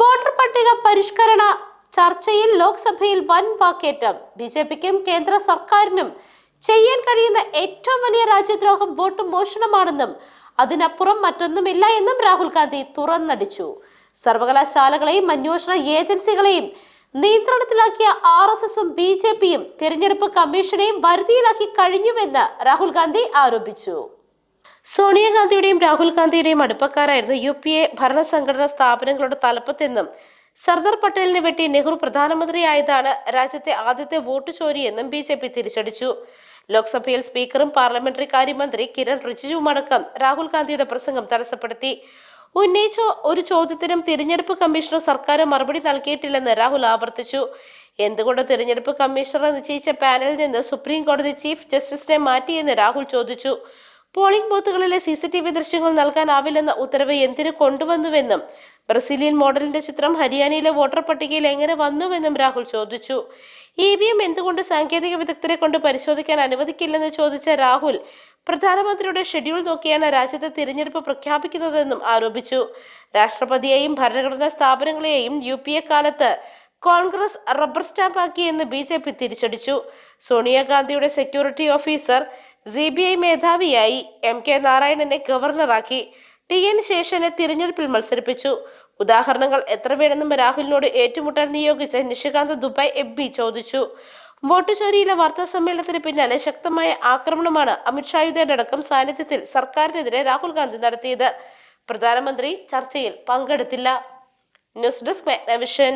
Voter പട്ടിക പരിഷ്കരണ ചർച്ചയിൽ ലോക്സഭയിൽ വൻ വാക്കേറ്റം. ബി ജെ പിക്കും കേന്ദ്ര സർക്കാരിനും ചെയ്യാൻ കഴിയുന്ന ഏറ്റവും വലിയ രാജ്യദ്രോഹം വോട്ട് മോഷണമാണെന്നും അതിനപ്പുറം മറ്റൊന്നുമില്ല എന്നും രാഹുൽ ഗാന്ധി തുറന്നടിച്ചു. സർവകലാശാലകളെയും അന്വേഷണ ഏജൻസികളെയും നിയന്ത്രണത്തിലാക്കിയ ആർ എസ് എസും ബി ജെ പിയും തിരഞ്ഞെടുപ്പ് കമ്മീഷനെയും വരുതിയിലാക്കി കഴിഞ്ഞുവെന്ന് രാഹുൽ ഗാന്ധി ആരോപിച്ചു. സോണിയാഗാന്ധിയുടെയും രാഹുൽ ഗാന്ധിയുടെയും അടുപ്പക്കാരായിരുന്നു യു പി എ ഭരണസംഘടനാ സ്ഥാപനങ്ങളുടെ തലപ്പത്തെന്നും സർദാർ പട്ടേലിനെ വെട്ടി നെഹ്റു പ്രധാനമന്ത്രിയായതാണ് രാജ്യത്തെ ആദ്യത്തെ വോട്ട് ചോരിയെന്നും ബി ജെ പി തിരിച്ചടിച്ചു. ലോക്സഭയിൽ സ്പീക്കറും പാർലമെന്ററി കാര്യമന്ത്രി കിരൺ റിജിജുവുമടക്കം രാഹുൽ ഗാന്ധിയുടെ പ്രസംഗം തടസ്സപ്പെടുത്തി. ഉന്നയിച്ച ഒരു ചോദ്യത്തിനും തിരഞ്ഞെടുപ്പ് കമ്മീഷണർ സർക്കാർ മറുപടി നൽകിയിട്ടില്ലെന്ന് രാഹുൽ ആവർത്തിച്ചു. എന്തുകൊണ്ട് തിരഞ്ഞെടുപ്പ് കമ്മീഷണർ നിശ്ചയിച്ച പാനലിൽ നിന്ന് സുപ്രീം കോടതി ചീഫ് ജസ്റ്റിസിനെ മാറ്റിയെന്ന് രാഹുൽ ചോദിച്ചു. പോളിംഗ് ബൂത്തുകളിലെ സി സി ടി വി ദൃശ്യങ്ങൾ നൽകാനാവില്ലെന്ന ഉത്തരവ് എന്തിനു കൊണ്ടുവന്നുവെന്നും ബ്രസീലിയൻ മോഡലിന്റെ ചിത്രം ഹരിയാനയിലെ വോട്ടർ പട്ടികയിൽ എങ്ങനെ വന്നുവെന്നും രാഹുൽ ചോദിച്ചു. ഇ വി എം എന്തുകൊണ്ട് സാങ്കേതിക വിദഗ്ധരെ കൊണ്ട് പരിശോധിക്കാൻ അനുവദിക്കില്ലെന്ന് ചോദിച്ച രാഹുൽ പ്രധാനമന്ത്രിയുടെ ഷെഡ്യൂൾ നോക്കിയാണ് രാജ്യത്തെ തിരഞ്ഞെടുപ്പ് പ്രഖ്യാപിക്കുന്നതെന്നും ആരോപിച്ചു. രാഷ്ട്രപതിയെയും ഭരണഘടനാ സ്ഥാപനങ്ങളെയും യു പി എ കാലത്ത് കോൺഗ്രസ് റബ്ബർ സ്റ്റാമ്പാക്കിയെന്ന് ബി ജെ പി തിരിച്ചടിച്ചു. സോണിയാഗാന്ധിയുടെ security officer C B I മേധാവിയായി എം കെ നാരായണനെ ഗവർണറാക്കി ടി എൻ ശേഷനെ തിരഞ്ഞെടുപ്പിൽ മത്സരിപ്പിച്ചു. ഉദാഹരണങ്ങൾ എത്ര വേണമെന്നും രാഹുലിനോട് ഏറ്റുമുട്ടാൻ നിയോഗിച്ച നിഷികാന്ത് ദുബായ് എം ബി ചോദിച്ചു. വോട്ട് ചോരിയിലെ വാർത്താ സമ്മേളനത്തിന് പിന്നാലെ ശക്തമായ ആക്രമണമാണ് അമിത്ഷായുടെ അടക്കം സാന്നിധ്യത്തിൽ സർക്കാരിനെതിരെ രാഹുൽ ഗാന്ധി നടത്തിയത്. പ്രധാനമന്ത്രി ചർച്ചയിൽ പങ്കെടുത്തില്ല. News desk Magnavision.